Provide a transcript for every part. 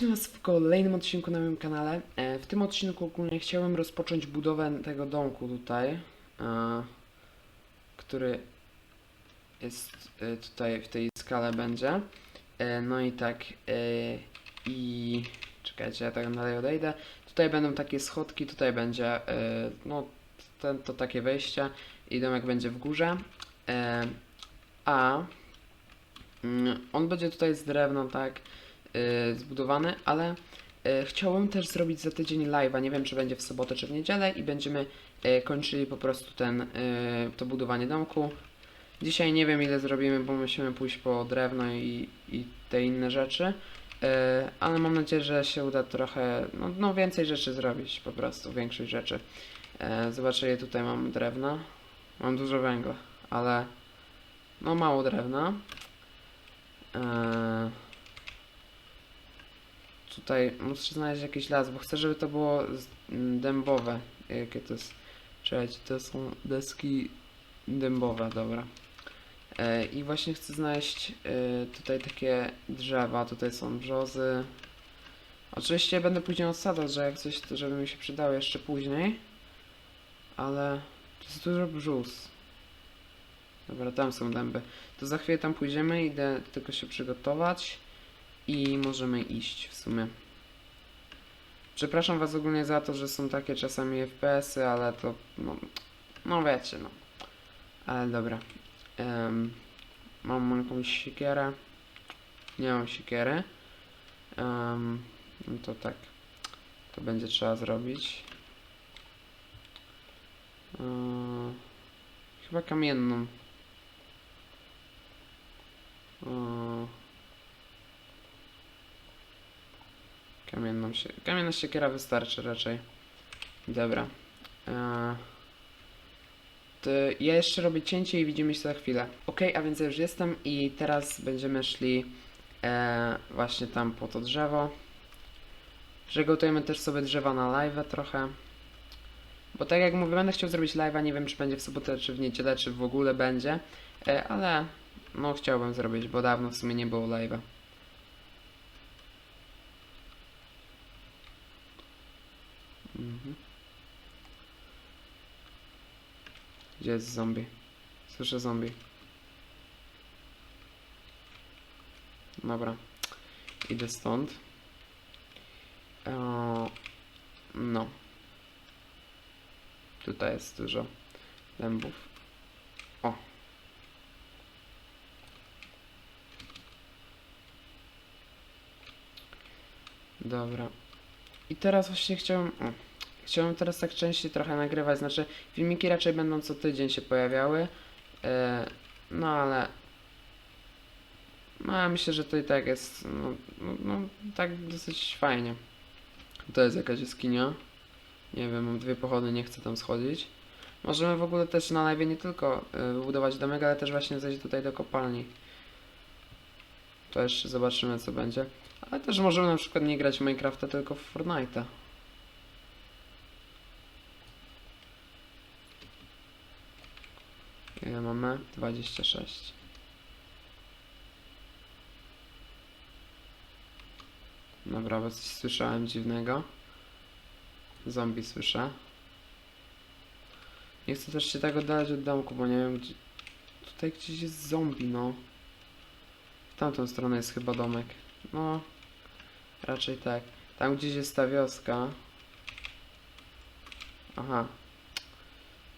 Witam Was w kolejnym odcinku na moim kanale. E, W tym odcinku ogólnie chciałem rozpocząć budowę tego domku tutaj, e, który jest e, tutaj w tej skale będzie. No i tak, i czekajcie, ja tak dalej odejdę. Tutaj będą takie schodki, tutaj będzie, no, ten, to takie wejście i domek będzie w górze. A mm, on będzie tutaj z drewna, tak, y, zbudowany, ale y, chciałem też zrobić za tydzień live'a, nie wiem czy będzie w sobotę czy w niedzielę i będziemy y, kończyli po prostu ten, to budowanie domku. Dzisiaj nie wiem ile zrobimy, bo musimy pójść po drewno i, i te inne rzeczy, ale mam nadzieję, że się uda trochę, no, no więcej rzeczy zrobić po prostu, większość rzeczy. Zobaczę ile tutaj mam drewna. Mam dużo węgla, ale no mało drewna. Eee, tutaj muszę znaleźć jakiś las, bo chcę, żeby to było z- m, dębowe. Jakie to jest? Czekajcie, to są deski dębowe, dobra. E, I właśnie chcę znaleźć e, tutaj takie drzewa, tutaj są brzozy. Oczywiście będę później odsadzać, że jak coś, żeby mi się przydało jeszcze później. Ale to jest dużo brzus. Dobra, tam są dęby. To za chwilę tam pójdziemy, idę tylko się przygotować i możemy iść w sumie. Przepraszam Was ogólnie za to, że są takie czasami FPS-y, ale to no, no wiecie, no. Ale dobra. Em, mam jakąś siekierę. Nie mam siekiery. Em, no to tak. To będzie trzeba zrobić. Eee, chyba kamienną. O. Kamienną się... Kamienna siekiera wystarczy raczej. Dobra. E... To ja jeszcze robię cięcie i widzimy się za chwilę. Ok, a więc ja już jestem i teraz będziemy szli e, właśnie tam po to drzewo. Przygotujemy też sobie drzewa na live trochę. Bo tak jak mówię, będę chciał zrobić live'a, nie wiem czy będzie w sobotę, czy w niedzielę, czy w ogóle będzie. E, ale no chciałbym zrobić, bo dawno w sumie nie było live'a. Mhm. Gdzie jest zombie? Słyszę zombie. Dobra. Idę stąd. Eee, no. Tutaj jest dużo dębów. O. Dobra. I teraz właśnie chciałem. O, chciałem teraz tak częściej trochę nagrywać. Znaczy, filmiki raczej będą co tydzień się pojawiały. E, no ale. No ja myślę, że to i tak jest. No, no, no tak dosyć fajnie. To jest jakaś jaskinia. Nie wiem, mam dwie pochody, nie chcę tam schodzić. Możemy w ogóle też na live nie tylko y, wybudować domek, ale też właśnie zejść tutaj do kopalni. To jeszcze zobaczymy co będzie. Ale też możemy na przykład nie grać w Minecrafta, tylko w Fortnite'a. Ile mamy? 26. Dobra, bo coś słyszałem dziwnego. Zombie słyszę. Nie chcę też się tak oddalać od domku, bo nie wiem gdzie... Tutaj gdzieś jest zombie, no. W tamtą stronę jest chyba domek. No, raczej tak. Tam gdzieś jest ta wioska. Aha.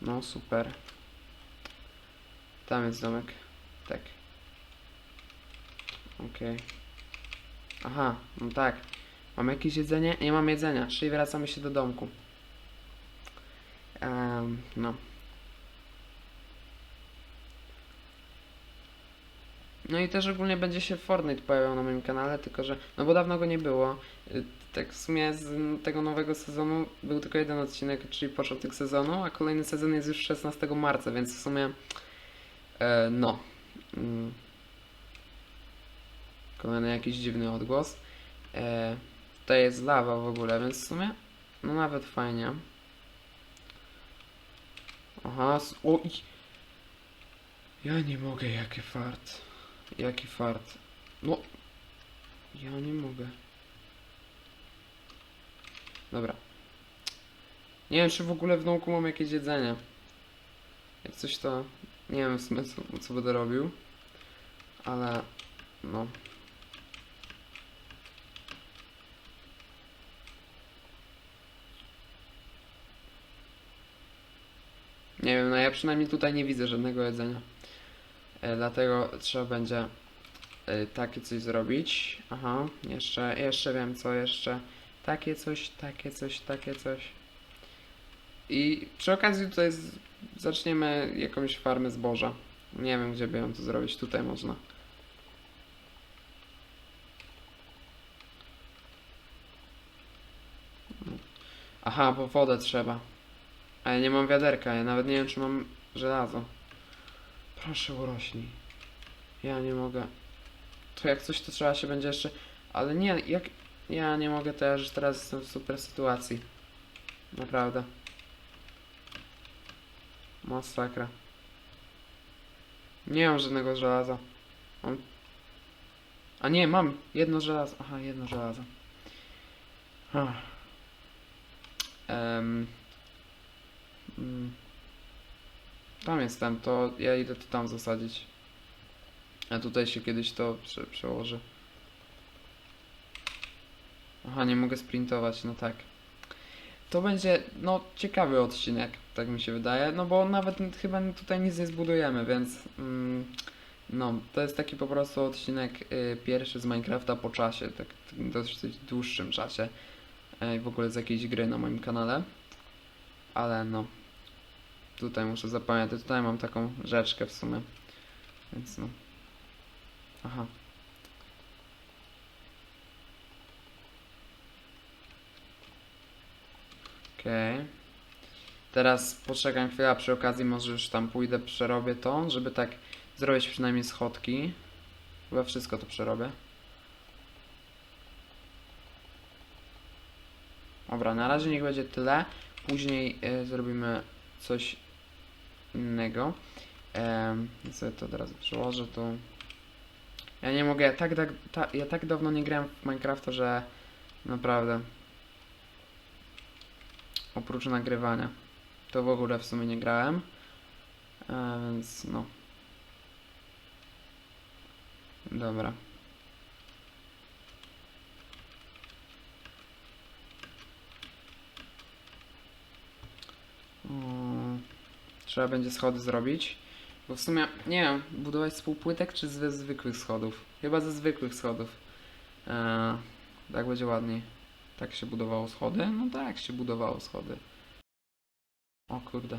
No, super. Tam jest domek. Tak. Okej. Aha, no tak. Mam jakieś jedzenie? Nie mam jedzenia, czyli wracamy się do domku. Em, no. No i też ogólnie będzie się Fortnite pojawiał na moim kanale, tylko że, no bo dawno go nie było. Y, Tak w sumie z tego nowego sezonu był tylko jeden odcinek, czyli początek sezonu, a kolejny sezon jest już 16 marca, więc w sumie e, no. Mm. Kolejny jakiś dziwny odgłos. E, to jest lawa w ogóle, więc w sumie no nawet fajnie. Aha, o i... Ja nie mogę, jaki fart. Jaki fart. No. Ja nie mogę. Dobra. Nie wiem, czy w ogóle w domku mam jakieś jedzenie. Jak coś to... Nie wiem w sumie, co, co będę robił. Ale... No. Nie wiem, no ja przynajmniej tutaj nie widzę żadnego jedzenia. E, dlatego trzeba będzie e, takie coś zrobić. Aha, jeszcze, jeszcze wiem co jeszcze. Takie coś, takie coś, takie coś. I przy okazji tutaj zaczniemy jakąś farmę zboża. Nie wiem gdzie by ją tu zrobić, tutaj można. Aha, bo wodę trzeba. A ja nie mam wiaderka, ja nawet nie wiem czy mam żelazo. Proszę urośnij. Ja nie mogę. To jak coś to trzeba się będzie jeszcze... Ale nie, jak... Ja nie mogę też, teraz jestem w super sytuacji. Naprawdę. Masakra. Nie mam żadnego żelaza. Mam... A nie, mam jedno żelazo. Aha, jedno żelazo. Mm. Tam jestem, to ja idę to tam zasadzić. A tutaj się kiedyś to prze przełoży. Aha, nie mogę sprintować, no tak. To będzie, no, ciekawy odcinek, tak mi się wydaje, no bo nawet chyba tutaj nic nie zbudujemy, więc mm, no, to jest taki po prostu odcinek y, pierwszy z Minecrafta po czasie, tak, dosyć dłuższym czasie y, w ogóle z jakiejś gry na moim kanale, ale no, tutaj muszę zapamiętać, tutaj mam taką rzeczkę w sumie, więc no, aha. Okej. Teraz poczekam chwilę, a przy okazji może już tam pójdę, przerobię to, żeby tak zrobić przynajmniej schodki. Chyba wszystko to przerobię. Dobra, na razie niech będzie tyle. Później y, zrobimy coś innego. Ja sobie to od razu przełożę tu. Ja nie mogę, ja tak, tak, ta, ja tak dawno nie grałem w Minecrafta, że naprawdę oprócz nagrywania. To w ogóle w sumie nie grałem. E, więc no. Dobra. Mm, Trzeba będzie schody zrobić. Bo w sumie, nie wiem, budować z półpłytek czy ze zwykłych schodów? Chyba ze zwykłych schodów. E, tak będzie ładniej. Tak się budowało schody? No tak się budowało schody. O kurde.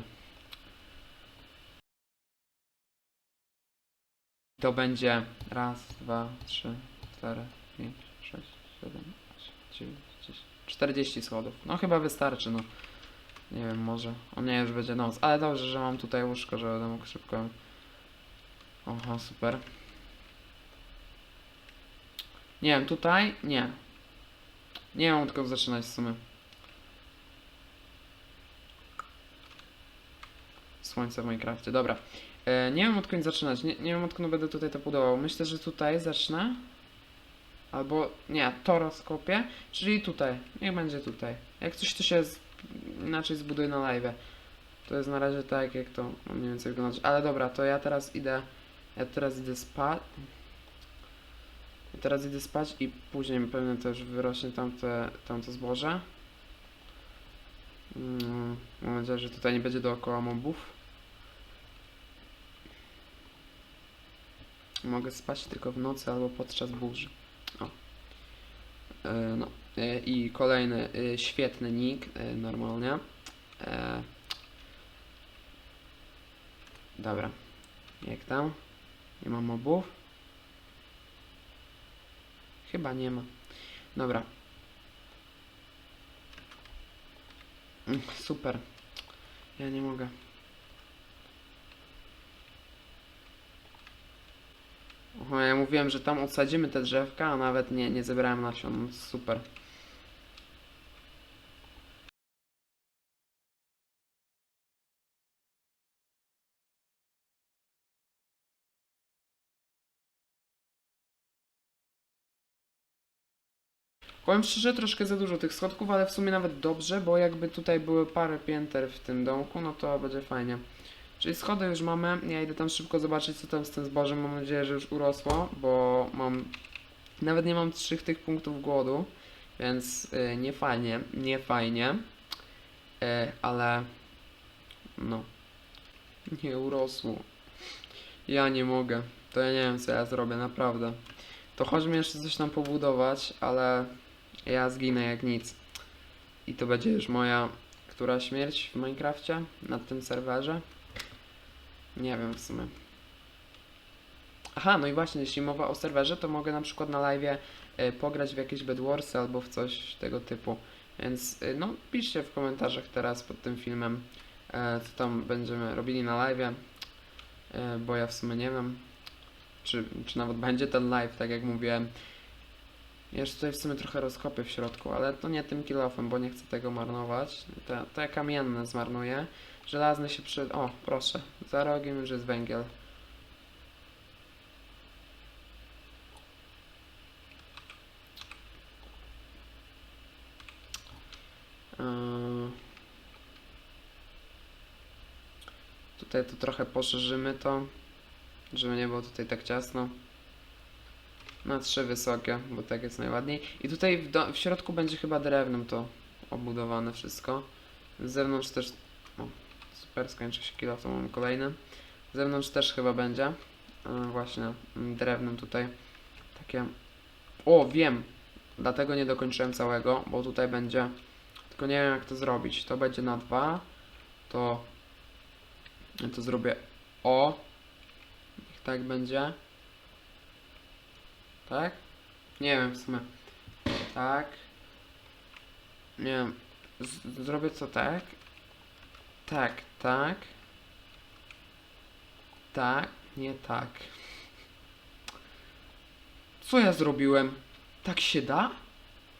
To będzie raz, dwa, trzy, cztery, pięć, sześć, siedem, osiem, dziewięć, dziesięć, czterdzieści schodów. No chyba wystarczy, no. Nie wiem, może. O nie, już będzie noc. Ale dobrze, że mam tutaj łóżko, że będę mógł szybko. Oho, super. Nie wiem, tutaj? Nie. Nie mam tylko zaczynać w sumie. Słońce w Minecrafcie, dobra. E, nie wiem odkąd zaczynać, nie, nie wiem odkąd będę tutaj to budował. Myślę, że tutaj zacznę. Albo, nie, to rozkopię, czyli tutaj. Niech będzie tutaj. Jak coś to się z, inaczej zbuduje na live. To jest na razie tak, jak to mniej więcej wyglądać. Ale dobra, to ja teraz idę, ja teraz idę spać. I teraz idę spać i później pewnie też wyrośnie tamte, tamte zboże. Mm, mam nadzieję, że tutaj nie będzie dookoła mobów. Mogę spać tylko w nocy albo podczas burzy. O. E, no. E, I kolejny e, świetny nick, e, normalnie. E, dobra. Jak tam? Nie ma mobów? Chyba nie ma. Dobra. Mm, Super. Ja nie mogę. Ja mówiłem, że tam odsadzimy te drzewka, a nawet nie, nie zebrałem nasion. Super. Powiem szczerze, troszkę za dużo tych schodków, ale w sumie nawet dobrze, bo jakby tutaj były parę pięter w tym domku, no to będzie fajnie. Czyli schody już mamy, ja idę tam szybko zobaczyć co tam z tym zbożem, mam nadzieję, że już urosło, bo mam, nawet nie mam trzech tych punktów głodu, więc y, nie fajnie, nie fajnie, y, ale no, nie urosło. Ja nie mogę, to ja nie wiem co ja zrobię, naprawdę. To chodźmy jeszcze coś tam pobudować, ale ja zginę jak nic. I to będzie już moja, która śmierć w Minecrafcie na tym serwerze. Nie wiem w sumie. Aha, no i właśnie, jeśli mowa o serwerze, to mogę na przykład na live y, pograć w jakieś Bedwarsy albo w coś tego typu. Więc y, no, piszcie w komentarzach teraz pod tym filmem, e, co tam będziemy robili na live, e, bo ja w sumie nie wiem, czy, czy nawet będzie ten live, tak jak mówiłem. Jeszcze tutaj w sumie trochę rozkopię w środku, ale to nie tym kilofem, bo nie chcę tego marnować. Te, te kamienne zmarnuję. Żelazny się przy... O, proszę. Za rogiem już jest węgiel. Yy. Tutaj to trochę poszerzymy to, żeby nie było tutaj tak ciasno. Na trzy wysokie, bo tak jest najładniej. I tutaj w, w środku będzie chyba drewnem to obudowane wszystko. Z zewnątrz też... Super, skończy się kilo, to mam kolejny. Zewnątrz też chyba będzie. E, właśnie, mm, drewnem tutaj. Takie... O, wiem! Dlatego nie dokończyłem całego, bo tutaj będzie... Tylko nie wiem jak to zrobić. To będzie na dwa. To... To zrobię o. Niech tak będzie. Tak? Nie wiem w sumie. Tak. Nie wiem. Z zrobię co tak? Tak, tak. Tak, nie tak. Co ja zrobiłem? Tak się da?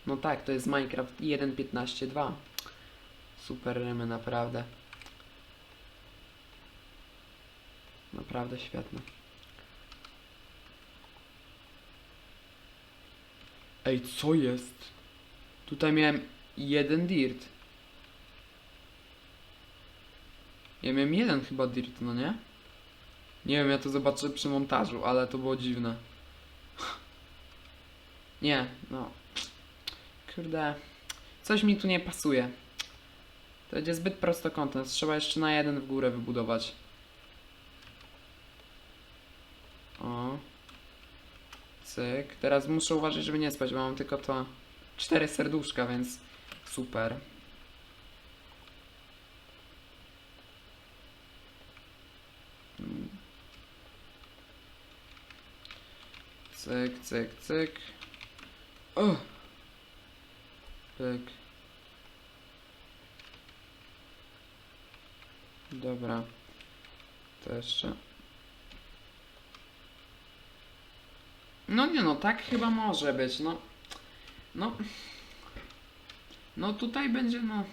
No tak, to jest Minecraft 1.15.2. Super rymy, naprawdę. Naprawdę świetne. Ej, co jest? Tutaj miałem jeden dirt. Ja miałem jeden chyba dirt, no nie? Nie wiem, ja to zobaczę przy montażu, ale to było dziwne. Nie, no. Kurde. Coś mi tu nie pasuje. To będzie zbyt prostokątne. Trzeba jeszcze na jeden w górę wybudować. O. Cyk. Teraz muszę uważać, żeby nie spać, bo mam tylko to cztery serduszka, więc super. Cyk, cyk, cyk. O! Pyk. Dobra. To jeszcze. No nie no, tak chyba może być, no. No. No tutaj będzie, no.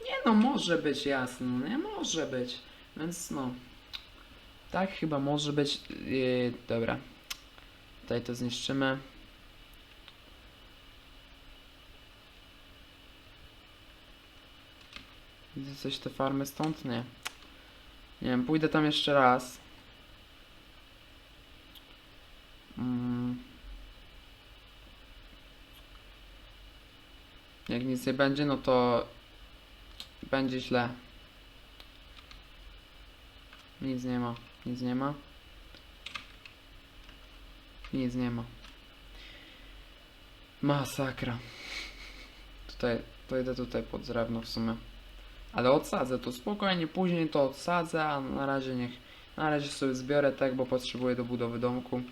Nie no, może być jasno, no nie może być. Więc no. Tak chyba może być. Yy, dobra. Tutaj to zniszczymy. Widzę coś te farmy stąd? Nie. Nie wiem, pójdę tam jeszcze raz. Mm. Jak nic nie będzie, no to będzie źle. Nic nie ma, nic nie ma. Nic nie ma. Masakra. Tutaj, to idę tutaj pod drewno w sumie. Ale odsadzę to spokojnie, później to odsadzę, a na razie niech, na razie sobie zbiorę tak, bo potrzebuję do budowy domku.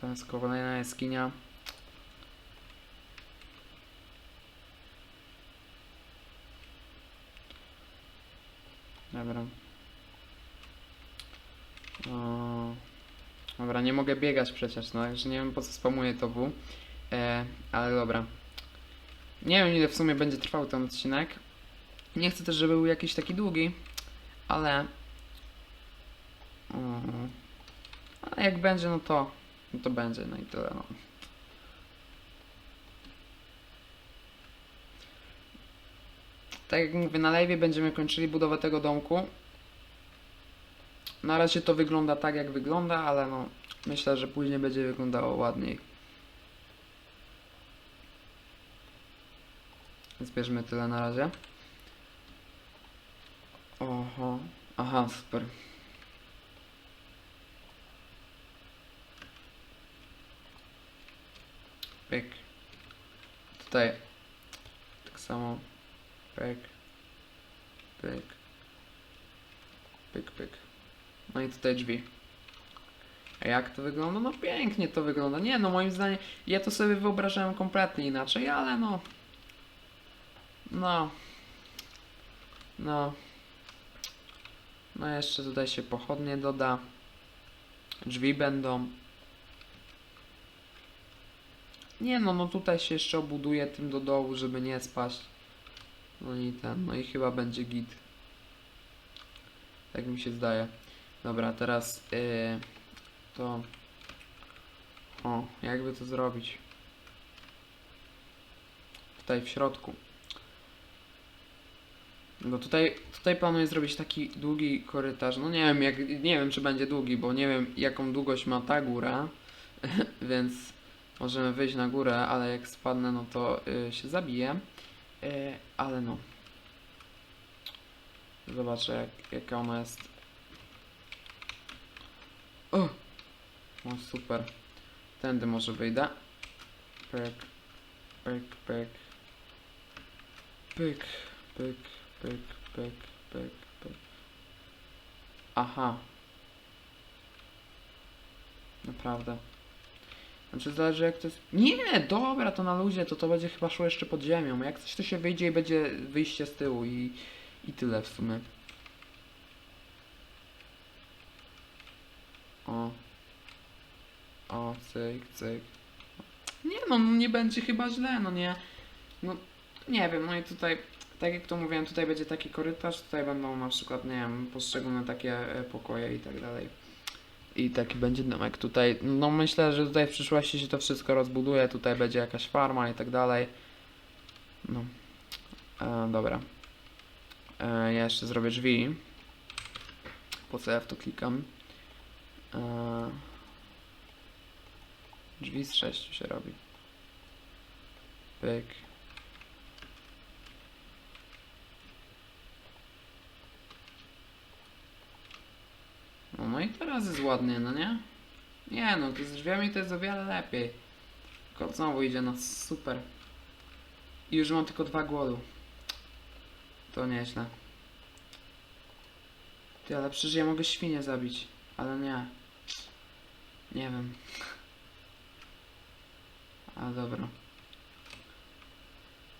To jest kolejna jaskinia. Dobra. O, dobra, nie mogę biegać przecież, no także nie wiem po co spamuję to W. E, ale dobra. Nie wiem ile w sumie będzie trwał ten odcinek. Nie chcę też, żeby był jakiś taki długi, ale... Ale jak będzie, no to no to będzie, no i tyle, no. Tak jak mówię, na live będziemy kończyli budowę tego domku. Na razie to wygląda tak, jak wygląda, ale no, myślę, że później będzie wyglądało ładniej. Więc bierzmy tyle na razie. Oho. Aha, super. Pyk. Tutaj tak samo. Pyk. Pyk. Pyk, pyk. No i tutaj drzwi. Jak to wygląda? No pięknie to wygląda. Nie no, moim zdaniem, ja to sobie wyobrażałem kompletnie inaczej, ale no. No. No. No jeszcze tutaj się pochodnie doda. Drzwi będą. Nie no, no tutaj się jeszcze obuduje tym do dołu, żeby nie spaść. No i ten, no i chyba będzie git. Tak mi się zdaje. Dobra, teraz yy, to... O, jakby to zrobić? Tutaj w środku. Bo tutaj, tutaj planuję zrobić taki długi korytarz. No nie wiem, jak, nie wiem czy będzie długi, bo nie wiem jaką długość ma ta góra, więc możemy wyjść na górę, ale jak spadnę, no to y, się zabiję. Y, ale no. Zobaczę jak, jaka ona jest. O! O, super. Tędy może wyjdę. Pyk, pyk, pyk. Pyk, pyk, pyk, pyk, pyk, pyk. Aha. Naprawdę. Znaczy zależy jak to jest... Nie, dobra, to na luzie, to to będzie chyba szło jeszcze pod ziemią. Jak coś to się wyjdzie i będzie wyjście z tyłu i, i tyle w sumie. O. O, cyk, cyk. Nie no, no nie będzie chyba źle, no nie. No, nie wiem, no i tutaj, tak jak to mówiłem, tutaj będzie taki korytarz, tutaj będą na przykład, nie wiem, poszczególne takie e, pokoje i tak dalej. I taki będzie domek tutaj. No myślę, że tutaj w przyszłości się to wszystko rozbuduje, tutaj będzie jakaś farma i tak dalej. No. E, dobra. E, ja jeszcze zrobię drzwi. Po co ja w to klikam? E, drzwi z sześciu się robi. Pyk. No, no i teraz jest ładnie, no nie? Nie no, to z drzwiami to jest o wiele lepiej. Tylko znowu idzie na super. I już mam tylko dwa głodu. To nieźle. Ty, ale przecież ja mogę świnie zabić. Ale nie. Nie wiem. Ale dobra.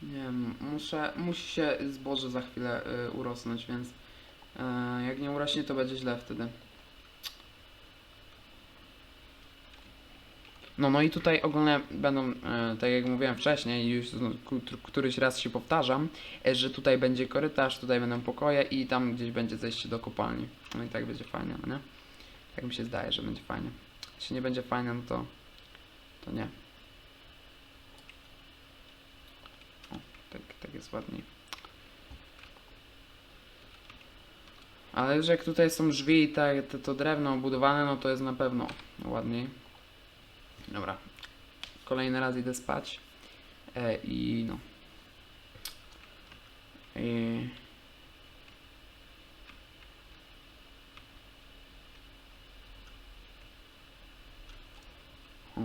Nie wiem, muszę, musi się zboże za chwilę y, urosnąć, więc y, jak nie urośnie, to będzie źle wtedy. No, no i tutaj ogólnie będą, e, tak jak mówiłem wcześniej, już któryś raz się powtarzam, e, że tutaj będzie korytarz, tutaj będą pokoje i tam gdzieś będzie zejście do kopalni. No i tak będzie fajnie, no nie? Tak mi się zdaje, że będzie fajnie. Jeśli nie będzie fajnie, no to, to nie. O, tak, tak jest ładniej. Ale że jak tutaj są drzwi i tak, to, to drewno obudowane, no to jest na pewno ładniej. Dobra. Kolejny raz idę spać. E, I no. I... O.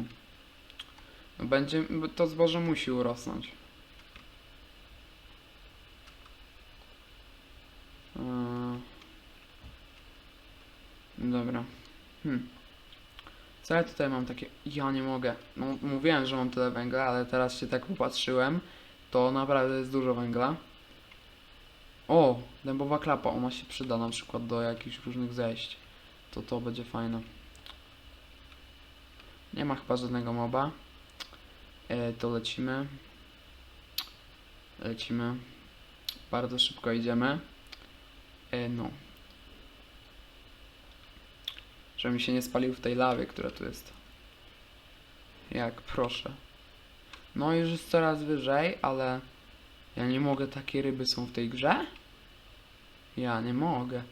No będzie, to zboże musi urosnąć. Eee. Dobra. Hmm. Ja tutaj mam takie... Ja nie mogę. No, mówiłem, że mam tyle węgla, ale teraz się tak popatrzyłem. To naprawdę jest dużo węgla. O! Dębowa klapa. Ona się przyda na przykład do jakichś różnych zejść. To to będzie fajne. Nie ma chyba żadnego moba. E, to lecimy. Lecimy. Bardzo szybko idziemy. E, no. Żebym się nie spalił w tej lawie, która tu jest. Jak, proszę. No już jest coraz wyżej, ale ja nie mogę, takie ryby są w tej grze? Ja nie mogę.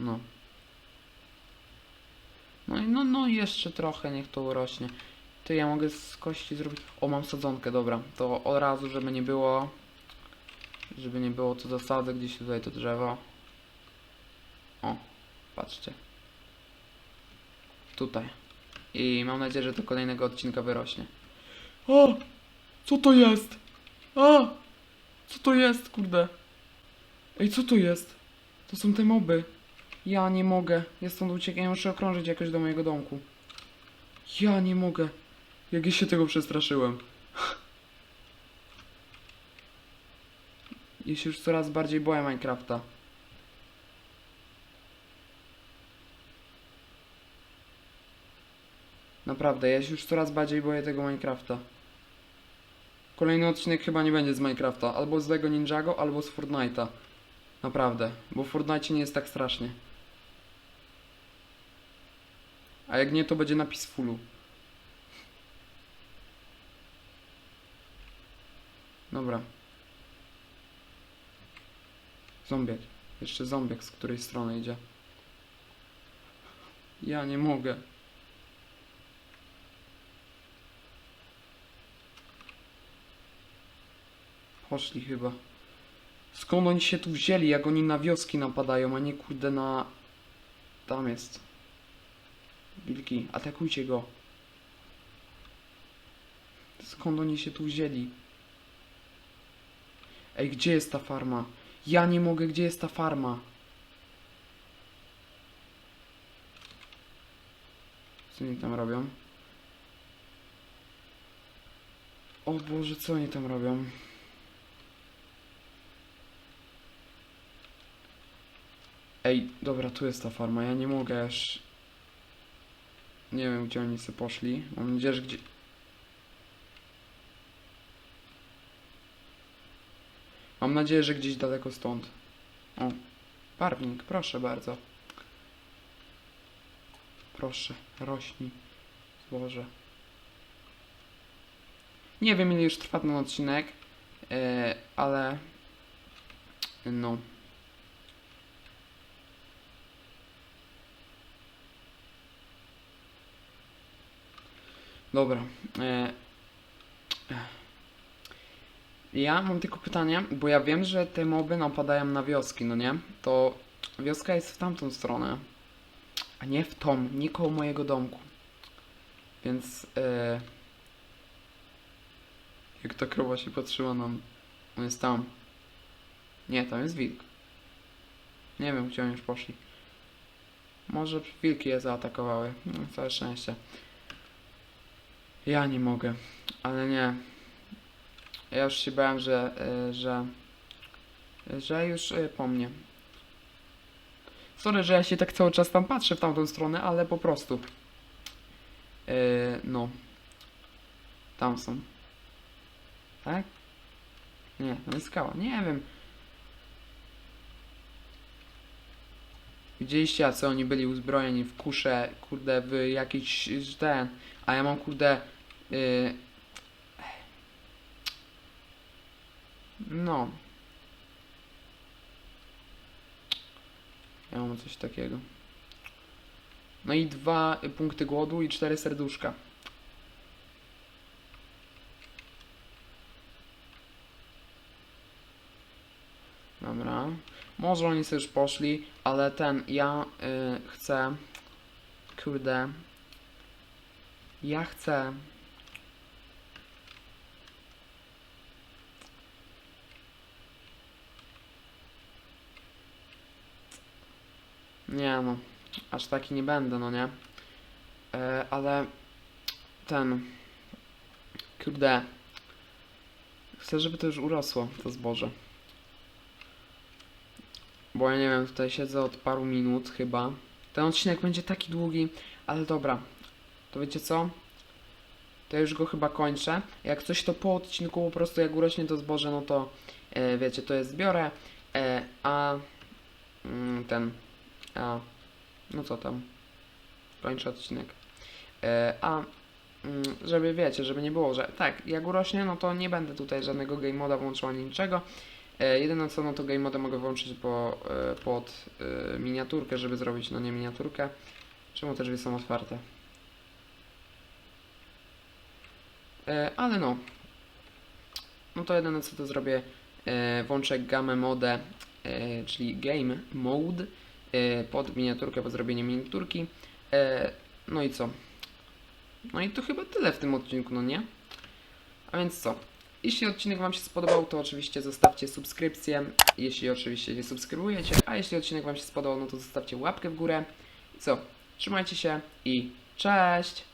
No. No i no, no jeszcze trochę, niech to urośnie. Ty, ja mogę z kości zrobić... O, mam sadzonkę, dobra. To od razu, żeby nie było... Żeby nie było, to zasadzę gdzieś tutaj to drzewo. O, patrzcie. Tutaj. I mam nadzieję, że do kolejnego odcinka wyrośnie. O! Co to jest? A! Co to jest, kurde? Ej, co to jest? To są te moby. Ja nie mogę. Ja stąd uciekam. Ja muszę okrążyć jakoś do mojego domku. Ja nie mogę. Jak ja się tego przestraszyłem. Ja się już coraz bardziej boję Minecrafta. Naprawdę, ja się już coraz bardziej boję tego Minecrafta. Kolejny odcinek chyba nie będzie z Minecrafta. Albo z Lego Ninjago, albo z Fortnite'a. Naprawdę, bo w Fortnite nie jest tak strasznie. A jak nie, to będzie napis fullu. Dobra. Zombiak. Jeszcze zombiak z której strony idzie. Ja nie mogę. Poszli chyba. Skąd oni się tu wzięli, jak oni na wioski napadają, a nie kurde na... Tam jest. Wilki, atakujcie go. Skąd oni się tu wzięli? Ej, gdzie jest ta farma? Ja nie mogę, gdzie jest ta farma? Co oni tam robią? O Boże, co oni tam robią? Ej, dobra, tu jest ta farma, ja nie mogę aż... Nie wiem, gdzie oni sobie poszli. Mam nadzieję, że gdzie... Mam nadzieję, że gdzieś daleko stąd. O, barwnik, proszę bardzo. Proszę, rośnij. Złoże. Nie wiem, ile już trwa ten odcinek, e, ale... No. Dobra. E, ja mam tylko pytanie, bo ja wiem, że te moby napadają na wioski, no nie? To wioska jest w tamtą stronę, a nie w tą, nie koło mojego domku. Więc e, jak ta krowa się patrzyła nam, on jest tam. Nie, tam jest wilk. Nie wiem, gdzie oni już poszli. Może wilki je zaatakowały. No, całe szczęście. Ja nie mogę, ale nie. Ja już się bałem, że, y, że, że już y, po mnie. Sorry, że ja się tak cały czas tam patrzę w tamtą stronę, ale po prostu. Y, no. Tam są. Tak? Nie, to jest skała. Nie wiem. Widzieliście, a co oni byli uzbrojeni w kusze, kurde, w jakiś ten, a ja mam kurde, yy, no, ja mam coś takiego. No i dwa punkty głodu i cztery serduszka. Dobra. Może oni sobie już poszli, ale ten, ja y, chcę, kurde, ja chcę, nie no, aż taki nie będę, no nie, e, ale ten, kurde, chcę, żeby to już urosło, to zboże. Bo ja nie wiem, tutaj siedzę od paru minut chyba. Ten odcinek będzie taki długi, ale dobra. To wiecie co? To ja już go chyba kończę. Jak coś to po odcinku po prostu jak urośnie to zboże, no to e, wiecie, to jest zbiorę. E, a mm, ten. A no co tam? kończę odcinek. E, a mm, żeby wiecie, żeby nie było, że tak, jak urośnie, no to nie będę tutaj żadnego game moda włączył ani niczego. E, jedyne co, no to game moda mogę włączyć po, e, pod e, miniaturkę, żeby zrobić, no nie miniaturkę. Czemu te drzwi są otwarte? E, ale no. No to jedyne co to zrobię, e, włączę gamę modę, e, czyli game mode e, pod miniaturkę, po zrobieniu miniaturki. E, no i co? No i to chyba tyle w tym odcinku, no nie? A więc co? Jeśli odcinek Wam się spodobał, to oczywiście zostawcie subskrypcję, jeśli oczywiście nie subskrybujecie, a jeśli odcinek Wam się spodobał, no to zostawcie łapkę w górę. I co? Trzymajcie się i cześć!